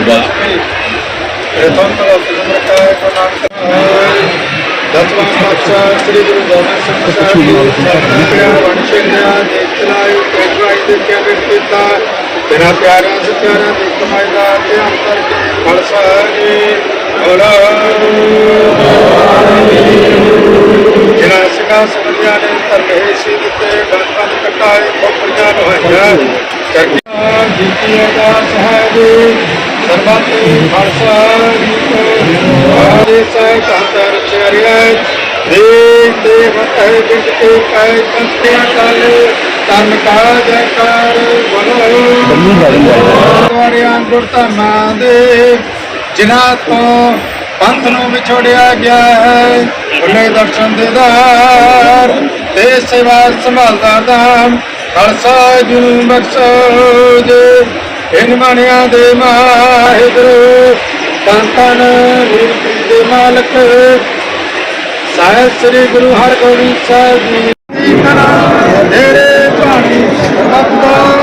ਹੋਊਗਾ ਪ੍ਰਥਮ ਤਾਂ ਸਿਮਰ ਕਾ ਕੋ ਨਾਮ ਦਸਵਾਂ ਪਾਤਸ਼ਾਹ ਸ੍ਰੀ ਗੁਰੂ ਗੋਬਿੰਦ ਸਿੰਘ ਸਾਹਿਬ ਜੀ ਸਤਿ ਪਿਆਰ ਵਣ ਸਿੰਘਿਆ ਦੇਖ ਲਾਇ ਕੋਟਰਾਈ ਦੇ ਕਿਵੇਂ ਕੀਤਾ ਤੇਰਾ ਪਿਆਰਾ ਸਤਿਆਰਾ ਦੇ ਕਮਾਈ ਦਾ ਧਿਆਨ ਕਰਕੇ ਖਾਲਸਾ ਜੀ ਬੋਲਾ ਜਿਹੜਾ ਸਿੰਘਾਂ ਸਮਝਿਆ ਨੇ ਧਰਮੇ ਸੀ ਦਿੱਤੇ ਗਲਤਾਂ ਕਟਾਏ ਖੋਪਰੀਆਂ ਲੋਹਾਈਆਂ ਕਰਕੇ ਜੀਤੀ ਅਰਦਾਸ ਹੈ ਜੀ ਸਰਬੱਤ ਖਾਲਸਾ ਜੀ ਕੋ ਆਦੇ ਸਹਿ ਕਾਂਤਰ ਚਰਿਆ ਦੇ ਤੇ ਮਤਹਿ ਜਿੰਦ ਕੇ ਕਾਇ ਕੰਤਿਆ ਕਲ ਤਨ ਕਾ ਜੈਕਾਰ ਬੋਲੋ ਦੁਆਰਿਆਂ ਗੁਰ ਧਰਮਾਂ ਦੇ ਜਿਨ੍ਹਾਂ ਤੋਂ ਪੰਥ ਨੂੰ ਵਿਛੋੜਿਆ ਗਿਆ ਹੈ ਉਹਨੇ ਦਰਸ਼ਨ ਦੇਦਾਰ ਤੇ ਸੇਵਾ ਸੰਭਾਲਦਾ ਦਾਮ ਖਾਲਸਾ ਜੀ ਬਖਸ਼ੋ ਜੀ। ਇਨ ਮਣਿਆਂ ਦੇ ਮਾਹਿਗੁਰੂ, ਤਨ ਤਨ ਦੇ ਮਾਲਕ। ਸਾਹਿਬ ਸ੍ਰੀ ਗੁਰੂ ਹਰਗੋਬਿੰਦ ਸਾਹਿਬ ਜੀ। ਕਰਾ ਤੇਰੇ ਬਾਣੀ ਵਾਹਿਗੁਰੂ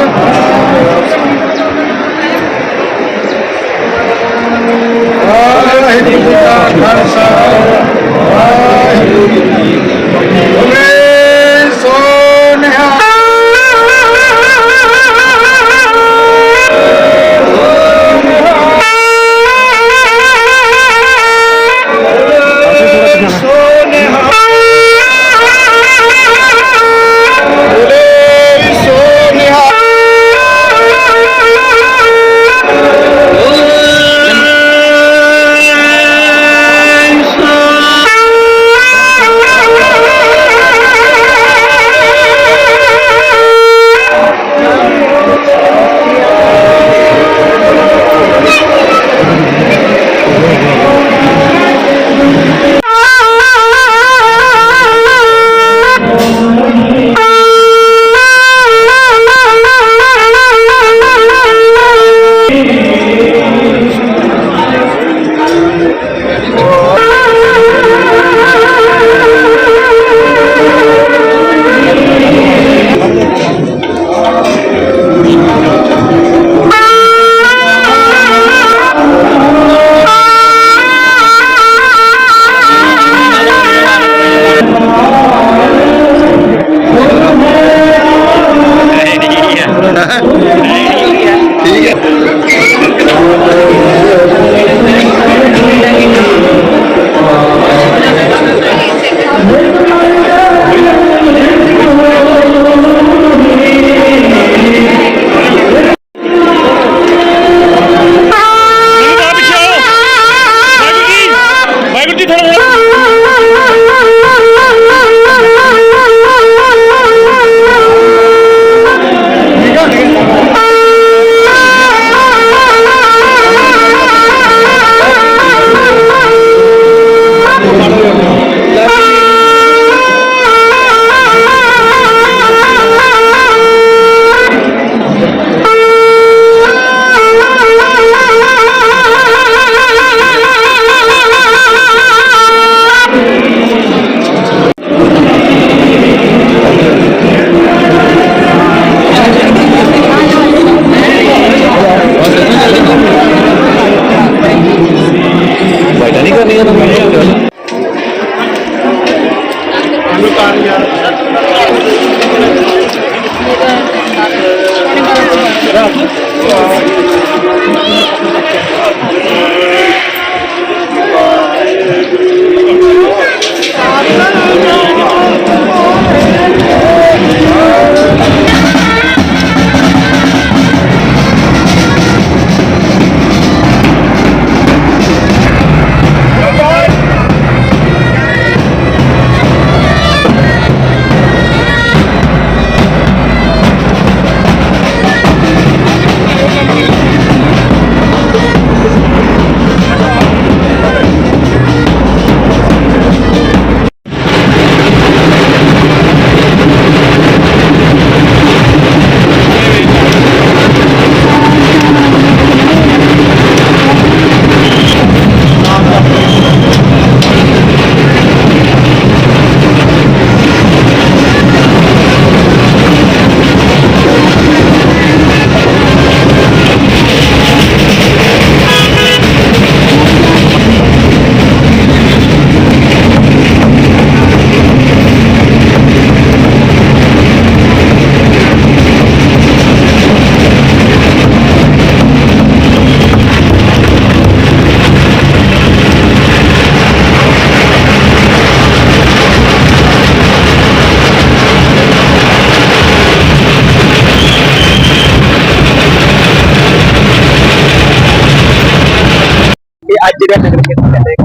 ਅੱਜ ਜਿਹੜਾ ਨਗਰ ਕੀਰਤਨ ਚੱਲੇਗਾ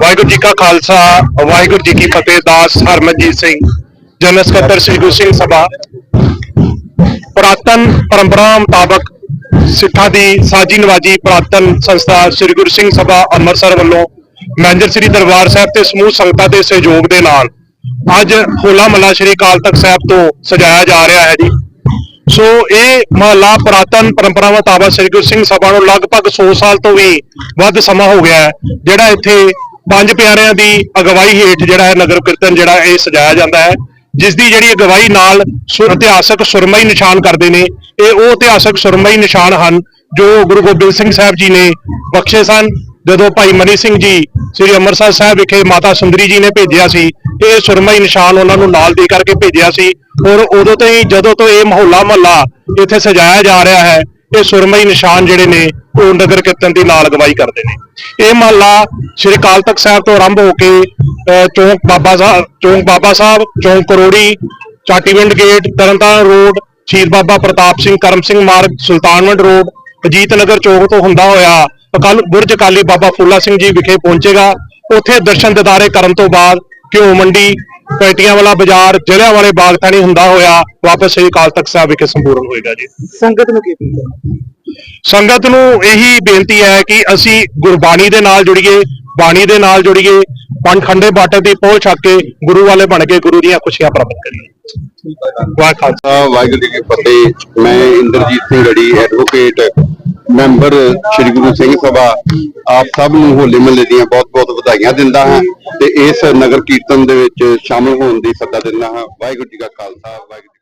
ਵਾਹਿਗੁਰੂ ਜੀ ਕਾ ਖਾਲਸਾ, ਵਾਹਿਗੁਰੂ ਜੀ ਕੀ ਫਤਿਹ, ਦਾਸ ਹਰਮਨਜੀਤ ਸਿੰਘ, ਜਨਰਲ ਸਕੱਤਰ ਸ੍ਰੀ ਗੁਰੂ ਸਿੰਘ ਸਭਾ। ਪੁਰਾਤਨ ਪਰੰਪਰਾ ਮੁਤਾਬਕ ਸਿੱਖਾਂ ਦੀ ਸਾਜੀ ਨਵਾਜੀ ਪੁਰਾਤਨ ਸੰਸਥਾ ਸ੍ਰੀ ਗੁਰੂ ਸਿੰਘ ਸਭਾ ਅੰਮ੍ਰਿਤਸਰ ਵੱਲੋਂ ਮੈਂਜਰ ਸ੍ਰੀ ਦਰਬਾਰ ਸਾਹਿਬ ਤੇ ਸਮੂਹ ਸੰਗਤਾਂ ਦੇ ਸਹਿਯੋਗ ਦੇ ਨਾਲ ਅੱਜ ਹੋਲਾ ਮਹੱਲਾ ਸ੍ਰੀ ਅਕਾਲ ਤਖਤ ਸਾਹਿਬ ਤੋਂ ਸਜਾਇਆ ਜਾ ਰਿਹਾ ਹੈ ਜੀ। ਸੋ ਇਹ ਮਹੱਲਾ ਪੁਰਾਤਨ ਪਰੰਪਰਾਵਾਂ ਮੁਤਾਬਕ ਸ੍ਰੀ ਗੁਰੂ ਸਿੰਘ ਸਭਾ ਨੂੰ ਲਗਭਗ 100 ਸਾਲ ਤੋਂ ਵੀ ਵੱਧ ਸਮਾਂ ਹੋ ਗਿਆ ਹੈ, ਜਿਹੜਾ ਇੱਥੇ ਪੰਜ ਪਿਆਰਿਆਂ ਦੀ ਅਗਵਾਈ ਹੇਠ ਜਿਹੜਾ ਹੈ ਨਗਰ ਕੀਰਤਨ ਜਿਹੜਾ ਇਹ ਸਜਾਇਆ ਜਾਂਦਾ ਹੈ ਜਿਸ ਦੀ ਜਿਹੜੀ ਅਗਵਾਈ ਨਾਲ ਸੁਰ ਇਤਿਹਾਸਕ ਸੁਰਮਈ ਨਿਸ਼ਾਨ ਕਰਦੇ ਨੇ। ਇਹ ਉਹ ਇਤਿਹਾਸਕ ਸੁਰਮਈ ਨਿਸ਼ਾਨ ਹਨ ਜੋ ਗੁਰੂ ਗੋਬਿੰਦ ਸਿੰਘ ਸਾਹਿਬ ਜੀ ਨੇ ਬਖਸ਼ੇ ਸਨ। ਜਦੋਂ ਭਾਈ ਮਨੀ ਸਿੰਘ ਜੀ ਸ੍ਰੀ ਅੰਮ੍ਰਿਤਸਰ ਸਾਹਿਬ ਵਿਖੇ ਮਾਤਾ ਸੁੰਦਰੀ ਜੀ ਨੇ ਭੇਜਿਆ ਸੀ ਇਹ ਸੁਰਮਈ ਨਿਸ਼ਾਨ ਉਹਨਾਂ ਨੂੰ ਨਾਲ ਦੇ ਕਰਕੇ ਭੇਜਿਆ ਸੀ ਔਰ ਉਦੋਂ ਤੋਂ ਹੀ ਜਦੋਂ ਤੋਂ ਇਹ ਮਹੱਲਾ ਮਹੱਲਾ ਇੱਥੇ ਸਜਾਇਆ ਜਾ ਰਿਹਾ ਹੈ ਇਹ ਸੁਰਮਈ ਨਿਸ਼ਾਨ ਜਿਹੜੇ ਨੇ ਉਹ ਨਗਰ ਕੀਰਤਨ ਦੀ ਨਾਲ ਅਗਵਾਈ ਕਰਦੇ ਨੇ। ਇਹ ਮਹੱਲਾ ਸ੍ਰੀ ਅਕਾਲ ਤਖਤ ਸਾਹਿਬ ਤੋਂ ਆਰੰਭ ਹੋ ਕੇ ਅਹ, ਚੌਂਕ ਬਾਬਾ ਸਾਹਿਬ ਚੌਂਕ ਬਾਬਾ ਸਾਹਿਬ ਚੌਂਕ ਕਰੋੜੀ ਚਾਟੀਵਿੰਡ ਗੇਟ ਤਰਨਤਾਰਨ ਰੋਡ ਸ਼ਹੀਦ ਬਾਬਾ ਪ੍ਰਤਾਪ ਸਿੰਘ ਕਰਮ ਸਿੰਘ ਮਾਰਗ ਸੁਲਤਾਨਵਿੰਡ ਰੋਡ ਅਜੀਤ ਨਗਰ ਚੌਕ ਤੋਂ ਹੁੰਦਾ ਹੋਇਆ ਬੁਰਜ ਅਕਾਲੀ ਬਾਬਾ ਫੂਲਾ ਸਿੰਘ ਜੀ ਵਿਖੇ ਪਹੁੰਚੇਗਾ। ਉੱਥੇ ਦਰਸ਼ਨ ਦਿਦਾਰੇ ਕਰਨ ਤੋਂ ਬਾਅਦ ਘਿਓ ਮੰਡੀ ਪੈਟੀਆਂ ਵਾਲਾ ਬਾਜ਼ਾਰ ਜ਼ਿਲ੍ਹਿਆਂ ਵਾਲੇ ਬਾਗ ਥਾਣੀ ਹੁੰਦਾ ਹੋਇਆ। ਵਾਪਸ ਸ੍ਰੀ ਅਕਾਲ ਤਖਤ ਸਾਹਿਬ ਵਿਖੇ ਸੰਪੂਰਨ ਹੋਏਗਾ ਜੀ। ਸੰਗਤ ਨੂੰ ਕੀ ਸੰਗਤ ਨੂੰ ਇਹੀ ਬੇਨਤੀ ਹੈ ਕਿ ਅਸੀਂ ਗੁਰਬਾਣੀ ਦੇ ਨਾਲ ਜੁੜੀਏ ਬਾਣੀ ਦੇ ਨਾਲ ਜੁੜੀਏ ਪੰਜ ਖੰਡੇ ਬਾਟੇ ਦੀ ਪਹੁੰਚ ਛੱਕ ਕੇ ਗੁਰੂ ਵਾਲੇ ਬਣ ਕੇ ਗੁਰੂ ਦੀਆਂ ਖੁਸ਼ੀਆਂ ਪ੍ਰਾਪਤ ਕਰੀਏ। ਵਾਹਿ ਖਾਲਸਾ ਖਾਲਸਾ ਵਾਹਿਗੁਰੂ ਜੀ ਕੀ ਫਤਿਹ। ਮੈਂ ਇੰਦਰਜੀਤ ਸਿੰਘ ਗੜੀ ਐਡਵੋਕੇਟ ਮੈਂਬਰ ਸ੍ਰੀ ਗੁਰੂ ਸਿੰਘ ਸਭਾ ਆਪ ਸਭ ਨੂੰ ਹੋਲੇ ਮਹੱਲੇ ਦੀਆਂ ਬਹੁਤ-ਬਹੁਤ ਵਧਾਈਆਂ ਦਿੰਦਾ ਹਾਂ ਤੇ ਇਸ ਨਗਰ ਕੀਰਤਨ ਦੇ ਵਿੱਚ ਸ਼ਾਮਲ ਹੋਣ ਦੀ ਸੱਦਾ ਦਿੰਦਾ ਹਾਂ। ਵਾਹਿਗੁਰੂ ਜੀ ਕਾ ਖਾਲਸਾ, ਵਾਹਿਗੁਰੂ ਜੀ